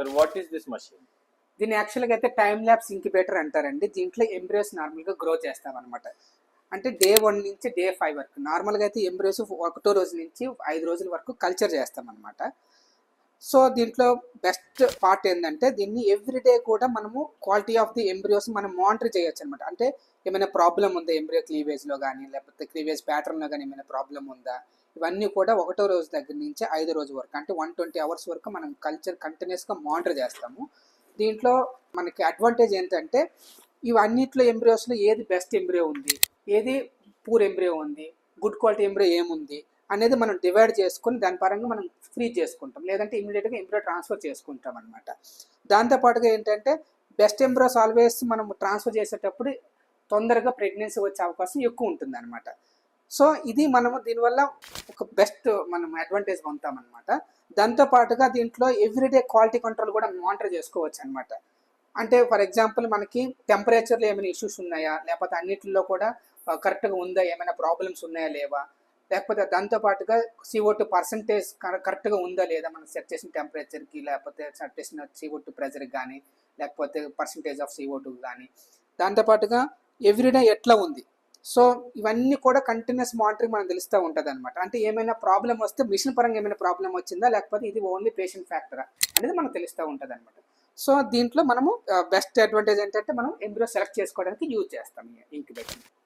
Sir what is this machine దీన్ని యాక్చువల్గా అయితే టైం ల్యాబ్స్ ఇంక్యుబేటర్ అంటారండి. దీంట్లో ఎంబ్రియోస్ నార్మల్గా గ్రో చేస్తామన్నమాట. అంటే డే వన్ నుంచి డే ఫైవ్ వరకు. నార్మల్గా అయితే ఎంబ్రియోస్ ఒకటో రోజు నుంచి ఐదు రోజుల వరకు కల్చర్ చేస్తామన్నమాట. సో దీంట్లో బెస్ట్ పార్ట్ ఏంటంటే దీన్ని ఎవ్రీడే కూడా మనము క్వాలిటీ ఆఫ్ ది ఎంబ్రియోస్ మనం మానిటర్ చేయొచ్చు అనమాట అంటే ఏమైనా ప్రాబ్లం ఉందా ఎంబ్రియో క్లీవేజ్లో కానీ లేకపోతే క్లీవేజ్ ప్యాటర్న్లో కానీ ఏమైనా ప్రాబ్లం ఉందా? ఇవన్నీ కూడా ఒకటో రోజు దగ్గర నుంచి ఐదో రోజు వరకు అంటే వన్ ట్వంటీ అవర్స్ వరకు మనం కల్చర్ కంటిన్యూస్గా మానిటర్ చేస్తాము. దీంట్లో మనకి అడ్వాంటేజ్ ఏంటంటే ఇవన్నిట్లో ఎంబ్రియోస్లో ఏది బెస్ట్ ఎంబ్రియో ఉంది? ఏది పూర్ ఎంబ్రియో ఉంది? గుడ్ క్వాలిటీ ఎంబ్రియో ఏముంది? అనేది మనం డివైడ్ చేసుకొని దాని పరంగా మనం ఫ్రీ చేసుకుంటాం. లేదంటే ఇమీడియట్గా ఎంబ్రో ట్రాన్స్ఫర్ చేసుకుంటాం అనమాట దాంతోపాటుగా ఏంటంటే బెస్ట్ ఎంబ్రోస్ ఆల్వేస్ మనం ట్రాన్స్ఫర్ చేసేటప్పుడు తొందరగా ప్రెగ్నెన్సీ వచ్చే అవకాశం ఎక్కువ ఉంటుంది అనమాట సో ఇది మనము దీనివల్ల ఒక బెస్ట్ మనం అడ్వాంటేజ్ పొందుతామన్నమాట దాంతో పాటుగా దీంట్లో ఎవ్రీడే క్వాలిటీ కంట్రోల్ కూడా మానిటర్ చేసుకోవచ్చు అనమాట అంటే ఫర్ ఎగ్జాంపుల్ మనకి టెంపరేచర్లో ఏమైనా ఇష్యూస్ ఉన్నాయా? లేకపోతే అన్నిటిలో కూడా కరెక్ట్గా ఉందా? ఏమైనా ప్రాబ్లమ్స్ ఉన్నాయా? లేవా? లేకపోతే దాంతో పాటుగా సిఓ టూ పర్సంటేజ్ కరెక్ట్గా ఉందా లేదా మనం సెట్ చేసిన టెంపరేచర్కి లేకపోతే సెట్ చేసిన సిఓ టూ ప్రెజర్కి కానీ లేకపోతే పర్సంటేజ్ ఆఫ్ సిఓ టూ కానీ దాంతోపాటుగా ఎవ్రీడే ఎట్లా ఉంది? సో ఇవన్నీ కూడా కంటిన్యూస్ మానిటరింగ్ మనం తెలుస్తూ ఉంటుంది అనమాట అంటే ఏమైనా ప్రాబ్లం వస్తే మిషన్ పరంగా ఏమైనా ప్రాబ్లం వచ్చిందా? లేకపోతే ఇది ఓన్లీ పేషెంట్ ఫ్యాక్టరా అనేది మనకు తెలుస్తూ ఉంటుంది అనమాట సో దీంట్లో మనము బెస్ట్ అడ్వాంటేజ్ ఏంటంటే మనం ఎంబ్రో సెలెక్ట్ చేసుకోవడానికి యూజ్ చేస్తాం ఇంక్యుబేషన్